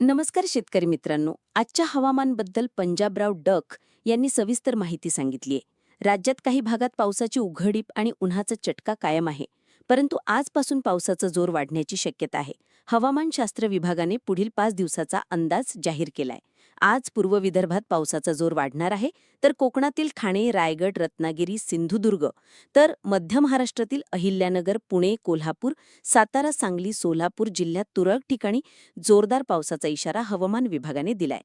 नमस्कार शेतकरी मित्रांनो. आजच्या हवामानबद्दल पंजाबराव डक यांनी सविस्तर माहिती सांगितलीय. राज्यात काही भागात पावसाची उघडीप आणि उन्हाचा चटका कायम आहे. परंतु आजपासून पावसाचा जोर वाढण्याची शक्यता आहे. हवामानशास्त्र विभागाने पुढील पाच दिवसाचा अंदाज जाहीर केलाय. आज पूर्व विदर्भात पावसाचा जोर वाढणार आहे. तर कोकणातील ठाणे रायगड रत्नागिरी सिंधुदुर्ग तर मध्य महाराष्ट्रातील अहिल्यानगर पुणे कोल्हापूर सातारा सांगली सोलापूर जिल्ह्यात तुरळक ठिकाणी जोरदार पावसाचा इशारा हवामान विभागाने दिलाय.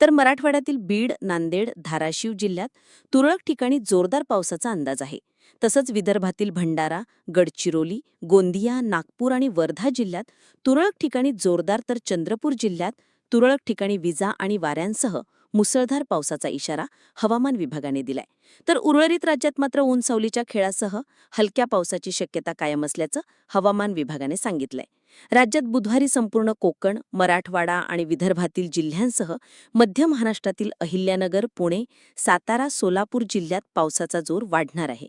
तर मराठवाड्यातील बीड नांदेड धाराशिव जिल्ह्यात तुरळक ठिकाणी जोरदार पावसाचा अंदाज आहे. तसंच विदर्भातील भंडारा गडचिरोली गोंदिया नागपूर आणि वर्धा जिल्ह्यात तुरळक ठिकाणी जोरदार तर चंद्रपूर जिल्ह्यात तुरळक ठिकाणी विजा आणि वाऱ्यांसह मुसळधार पावसाचा इशारा हवामान विभागाने दिलाय. तर उर्वरित राज्यात मात्र ऊन सावलीच्या खेळासह हलक्या पावसाची शक्यता कायम असल्याचं हवामान विभागाने सांगितलंय. राज्यात बुधवारी संपूर्ण कोकण मराठवाडा आणि विदर्भातील जिल्ह्यांसह मध्य महाराष्ट्रातील अहिल्यानगर पुणे सातारा सोलापूर जिल्ह्यात पावसाचा जोर वाढणार आहे.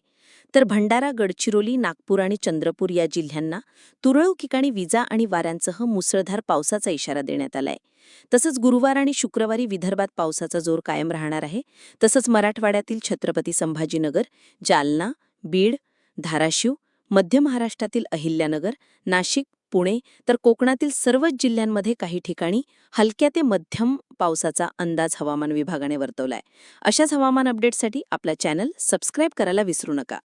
तर भंडारा गडचिरोली नागपूर आणि चंद्रपूर या जिल्ह्यांना तुरळक ठिकाणी विजा आणि वाऱ्यांसह मुसळधार पावसाचा इशारा देण्यात आलाय. तसंच गुरुवार आणि शुक्रवारी विदर्भात पावसाचा जोर कायम राहणार आहे. तसंच मराठवाड्यातील छत्रपती संभाजीनगर जालना बीड धाराशिव मध्य महाराष्ट्रातील अहिल्यानगर नाशिक पुणे तर कोकणातील सर्वच जिल्ह्यांमध्ये काही ठिकाणी हलक्या ते मध्यम पावसाचा अंदाज हवामान विभागाने वर्तवलाय. अशाच हवामान अपडेटसाठी आपला चॅनल सबस्क्राईब करायला विसरू नका.